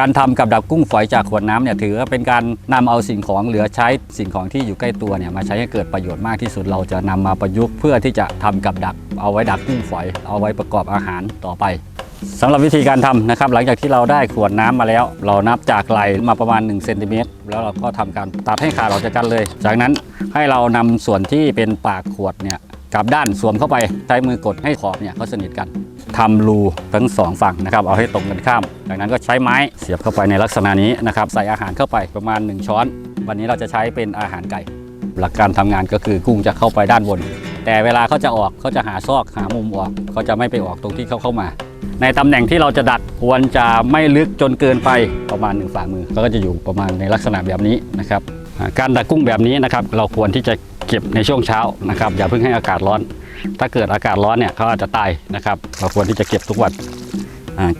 การทำกับดักกุ้งฝอยจากขวดน้ำเนี่ยถือว่าเป็นการนำเอาสิ่งของเหลือใช้สิ่งของที่อยู่ใกล้ตัวเนี่ยมาใช้ให้เกิดประโยชน์มากที่สุดเราจะนำมาประยุกต์เพื่อที่จะทำกับดักเอาไว้ดักกุ้งฝอย เอาไว้ประกอบอาหารต่อไปสำหรับวิธีการทำนะครับ หลังจากที่เราได้ขวดน้ำมาแล้ว เรานับจากไหลมาประมาณ1เซนติเมตรแล้วเราก็ทำการตัดให้ขาดออกจากกันเลย จากนั้นให้เรานำส่วนที่เป็นปากขวดเนี่ยกลับด้านสวมเข้าไปใช้มือกดให้ขอบเนี่ยเขาสนิทกัน ทำรูทั้งสองฝั่งนะครับเอาให้ตรงกันข้าม จากนั้นก็ใช้ไม้เสียบเข้าไปในลักษณะนี้นะครับใส่อาหารเข้าไปประมาณ 1 ช้อน วันนี้เราจะใช้เป็นอาหารไก่ หลักการทำงานก็คือกุ้งจะเข้าไปด้านบน แต่เวลาเขาจะออกเขาจะหาซอกหามุมออกเขาจะไม่ไปออกตรงที่เขาเข้ามา ในตำแหน่งที่เราจะดักควรจะไม่ลึกจนเกินไปประมาณหนึ่งฝ่ามือเขาก็จะอยู่ประมาณในลักษณะแบบนี้นะครับการดักกุ้งแบบนี้นะครับเราควรที่จะ เก็บในช่วงเช้านะครับอย่าเพิ่งให้อากาศร้อน ถ้าเกิดอากาศร้อนเนี่ยเขาอาจจะตายนะครับเราควรที่จะเก็บทุกวัน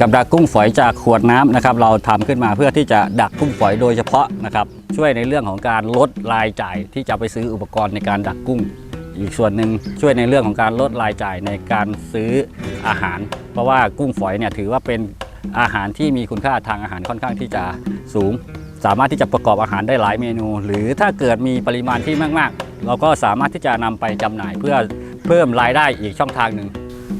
กับดักกุ้งฝอยจากขวดน้ำนะครับเราทำขึ้นมาเพื่อที่จะดักกุ้งฝอยโดยเฉพาะนะครับช่วยในเรื่องของการลดรายจ่ายที่จะไปซื้ออุปกรณ์ในการดักกุ้ง อีกส่วนหนึ่งช่วยในเรื่องของการลดรายจ่ายในการซื้ออาหาร เพราะว่ากุ้งฝอยเนี่ยถือว่าเป็นอาหารที่มีคุณค่าทางอาหารค่อนข้างที่จะสูง สามารถที่จะประกอบอาหารได้หลายเมนู หรือถ้าเกิดมีปริมาณที่มากๆ เราก็สามารถที่จะนำไปจำหน่ายเพื่อเพิ่มรายได้อีกช่องทางหนึ่ง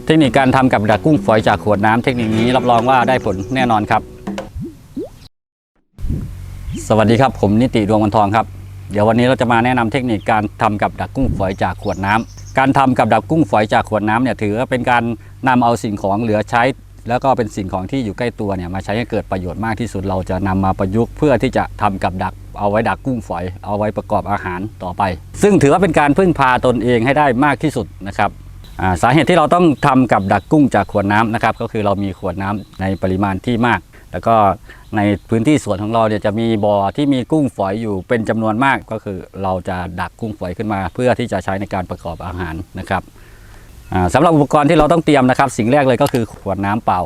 เทคนิคการทำกับดักกุ้งฝอยจากขวดน้ำเทคนิคนี้รับรองว่าได้ผลแน่นอนครับ สวัสดีครับผมนิติดวงวันทองครับเดี๋ยววันนี้เราจะมาแนะนำเทคนิคการทำกับดักกุ้งฝอยจากขวดน้ำการทำกับดักกุ้งฝอยจากขวดน้ำเนี่ยถือว่าเป็นการนำเอาสิ่งของเหลือใช้ แล้วก็เป็นสิ่งของที่อยู่ใกล้ตัวเนี่ยมาใช้ให้เกิดประโยชน์มากที่สุดเราจะนำมาประยุกต์เพื่อที่จะทำกับดัก เอาไว้ดักกุ้งฝอย เอาไว้ประกอบอาหารต่อไป ซึ่งถือว่าเป็นการพึ่งพาตนเองให้ได้มากที่สุดนะครับาสาเหตุที่เราต้องทำกับดักกุ้งจากขวดน้ำนะครับ ก็คือเรามีขวดน้ำในปริมาณที่มาก แล้วก็ในพื้นที่สวนของเราเนี่ยจะมีบ่อที่มีกุ้งฝอยอยู่เป็นจำนวนมาก ก็คือเราจะดักกุ้งฝอยขึ้นมา เพื่อที่จะใช้ในการประกอบอาหารนะครับอ่าสำหรับอุปกรณ์ที่เราต้องเตรียมนะครับ สิ่งแรกเลยก็คือขวดน้ำเปล่า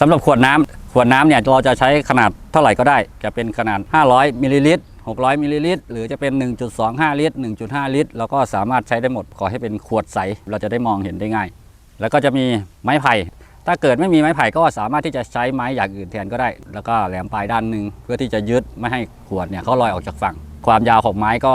สำหรับขวดน้ำขวดน้ำเนี่ยเราจะใช้ขนาดเท่าไหร่ก็ได้ จะเป็นขนาด 500มิลลิลิตร 600มิลลิลิตรหรือจะเป็น 1.25 ลิตร 1.5 ลิตรเราก็สามารถใช้ได้หมดขอให้เป็นขวดใส เราจะได้มองเห็นได้ง่าย แล้วก็จะมีไม้ไผ่ ถ้าเกิดไม่มีไม้ไผ่ก็สามารถที่จะใช้ไม้อย่างอื่นแทนก็ได้ แล้วก็แหลมปลายด้านหนึ่งเพื่อที่จะยึดไม่ให้ขวดเนี่ยเขาลอยออกจากฝั่ง ความยาวของไม้ก็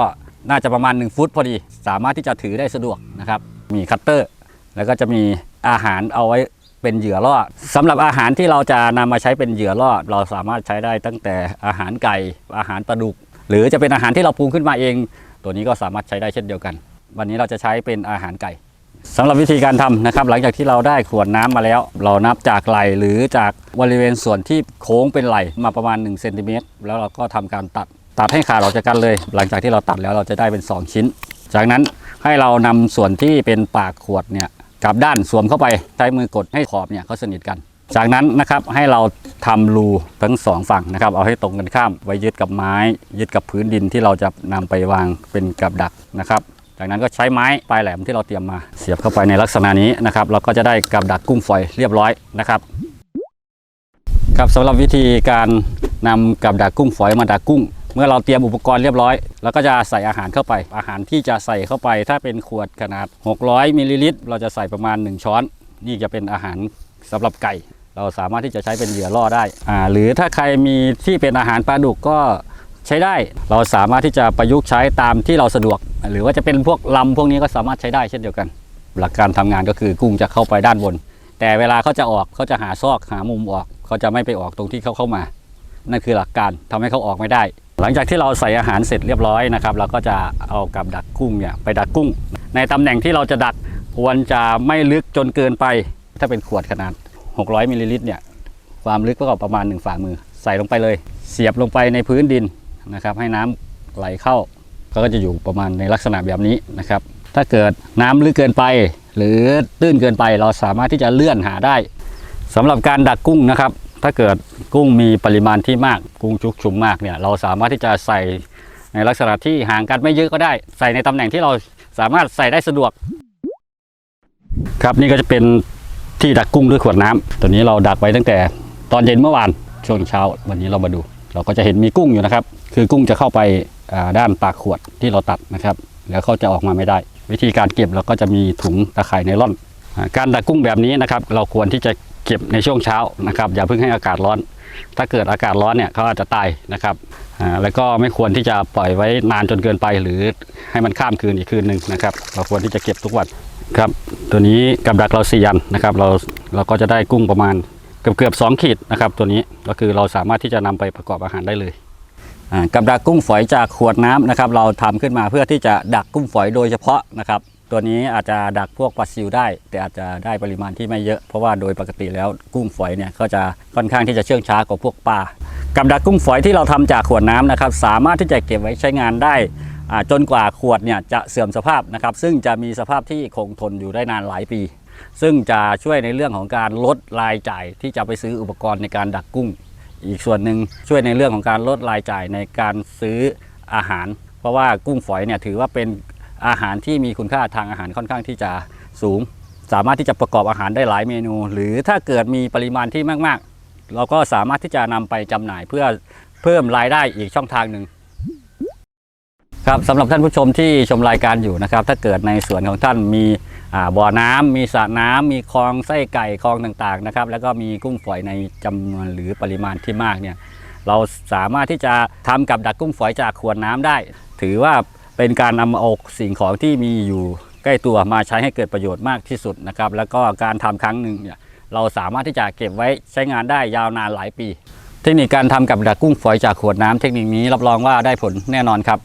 น่าจะประมาณ 1 ฟุตพอดี สามารถที่จะถือได้สะดวกนะครับ มีคัตเตอร์ แล้วก็จะมีอาหารเอาไว้เป็นเหยื่อล่อสำหรับอาหารที่เราจะนำมาใช้เป็นเหยื่อล่อเราสามารถใช้ได้ตั้งแต่อาหารไก่อาหารปลาดุก หรือจะเป็นอาหารที่เราปรุงขึ้นมาเอง ตัวนี้ก็สามารถใช้ได้เช่นเดียวกัน วันนี้เราจะใช้เป็นอาหารไก่สำหรับวิธีการทำนะครับ หลังจากที่เราได้ขวดน้ำมาแล้ว เรานับจากไหลหรือจากบริเวณส่วนที่โค้งเป็นไหลมาประมาณ1เซนติเมตรแล้วเราก็ทำการตัดตัดให้ขาดออกจากกันเลย หลังจากที่เราตัดแล้วเราจะได้เป็น 2 ชิ้น จากนั้นให้เรานำส่วนที่เป็นปากขวดเนี่ยกลับด้านสวมเข้าไปใช้มือกดให้ขอบเนี่ยเขาสนิทกัน จากนั้นนะครับให้เราทำรูทั้งสองฝั่งนะครับ เอาให้ตรงกันข้าม ไว้ยึดกับไม้ ยึดกับพื้นดินที่เราจะนำไปวางเป็นกับดักนะครับ จากนั้นก็ใช้ไม้ปลายแหลมที่เราเตรียมมาเสียบเข้าไปในลักษณะนี้นะครับ เราก็จะได้กับดักกุ้งฝอยเรียบร้อยนะครับครับสำหรับวิธีการนำกับดักกุ้งฝอยมาดักกุ้ง เมื่อเราเตรียมอุปกรณ์เรียบร้อยเราก็จะใส่อาหารเข้าไป อาหารที่จะใส่เข้าไป ถ้าเป็นขวดขนาด 600มิลลิลิตรเราจะใส่ประมาณ 1 ช้อน นี่จะเป็นอาหารสำหรับไก่ เราสามารถที่จะใช้เป็นเหยื่อล่อได้อ่าหรือถ้าใครมีที่เป็นอาหารปลาดุกก็ใช้ได้ เราสามารถที่จะประยุกต์ใช้ตามที่เราสะดวก หรือว่าจะเป็นพวกลำพวกนี้ก็สามารถใช้ได้เช่นเดียวกัน หลักการทำงานก็คือกุ้งจะเข้าไปด้านบน แต่เวลาเขาจะออกเขาจะหาซอกหามุมออกเขาจะไม่ไปออกตรงที่เขาเข้ามา นั่นคือหลักการทำให้เขาออกไม่ได้ หลังจากที่เราใส่อาหารเสร็จเรียบร้อยนะครับเราก็จะเอากับดักกุ้งเนี่ยไปดักกุ้ง ในตำแหน่งที่เราจะดักควรจะไม่ลึกจนเกินไป ถ้าเป็นขวดขนาด 600มิลลิลิตรเนี่ยความลึกก็ประมาณ 1 ฝ่ามือ ใส่ลงไปเลย เสียบลงไปในพื้นดินนะครับ ให้น้ำไหลเข้า ก็จะอยู่ประมาณในลักษณะแบบนี้นะครับ ถ้าเกิดน้ำลึกเกินไป หรือตื้นเกินไปเราสามารถที่จะเลื่อนหาได้สำหรับการดักกุ้งนะครับ ถ้าเกิดกุ้งมีปริมาณที่มากกุ้งชุกชุมมากเนี่ยเราสามารถที่จะใส่ในลักษณะที่ห่างกันไม่เยอะก็ได้ ใส่ในตำแหน่งที่เราสามารถใส่ได้สะดวก ครับนี่ก็จะเป็น ที่ดักกุ้งด้วยขวดน้ำตัวนี้เราดักไว้ตั้งแต่ตอนเย็นเมื่อวานช่วงเช้า วันนี้เรามาดู เราก็จะเห็นมีกุ้งอยู่นะครับ คือกุ้งจะเข้าไปาด้านปากขวดที่เราตัดนะครับ แล้วเขาจะออกมาไม่ได้ วิธีการเก็บเราก็จะมีถุงตะข่ายไนล่อนอการดักกุ้งแบบนี้นะครับ เราควรที่จะเก็บในช่วงเช้านะครับ อย่าเพิ่งให้อากาศร้อน ถ้าเกิดอากาศร้อนเนี่ยเขาอาจจะตายนะครับแล้วก็ไม่ควรที่จะปล่อยไว้นานจนเกินไป หรือให้มันข้ามคืนอีกคืนหนึ่งนะครับ เราควรที่จะเก็บทุกวัน ครับ ตัวนี้กับดักเราสี่ยันนะครับ เราเราก็จะได้กุ้งประมาณเกือบเกือบสองขีดนะครับ ตัวนี้ก็คือเราสามารถที่จะนำไปประกอบอาหารได้เลยกับดักกุ้งฝอยจากขวดน้ำนะครับ เราทำขึ้นมาเพื่อที่จะดักกุ้งฝอยโดยเฉพาะนะครับ ตัวนี้อาจจะดักพวกปลาซิวได้ แต่อาจจะได้ปริมาณที่ไม่เยอะเพราะว่าโดยปกติแล้วกุ้งฝอยเนี่ยก็จะค่อนข้างที่จะเชื่องช้ากว่าพวกปลากับดักกุ้งฝอยที่เราทำจากขวดน้ำนะครับ สามารถที่จะเก็บไว้ใช้งานได้ จนกว่าขวดเนี่ยจะเสื่อมสภาพนะครับ ซึ่งจะมีสภาพที่คงทนอยู่ได้นานหลายปี ซึ่งจะช่วยในเรื่องของการลดรายจ่ายที่จะไปซื้ออุปกรณ์ในการดักกุ้ง อีกส่วนหนึ่งช่วยในเรื่องของการลดรายจ่ายในการซื้ออาหาร เพราะว่ากุ้งฝอยเนี่ยถือว่าเป็นอาหารที่มีคุณค่าทางอาหารค่อนข้างที่จะสูง สามารถที่จะประกอบอาหารได้หลายเมนู หรือถ้าเกิดมีปริมาณที่มากๆ เราก็สามารถที่จะนำไปจำหน่ายเพื่อเพิ่มรายได้อีกช่องทางหนึ่ง ครับสำหรับท่านผู้ชมที่ชมรายการอยู่นะครับ ถ้าเกิดในสวนของท่านมีบ่อน้ำมีสระน้ำมีคลองไส้ไก่คลองต่างๆนะครับ แล้วก็มีกุ้งฝอยในจำนวนหรือปริมาณที่มากเนี่ยเราสามารถที่จะทำกับดักกุ้งฝอยจากขวดน้ำได้ ถือว่าเป็นการนำเอาสิ่งของที่มีอยู่ใกล้ตัวมาใช้ให้เกิดประโยชน์มากที่สุดนะครับ แล้วก็การทำครั้งหนึ่งเนี่ยเราสามารถที่จะเก็บไว้ใช้งานได้ยาวนานหลายปี เทคนิคการทำกับดักกุ้งฝอยจากขวดน้ำเทคนิคนี้รับรองว่าได้ผลแน่นอนครับ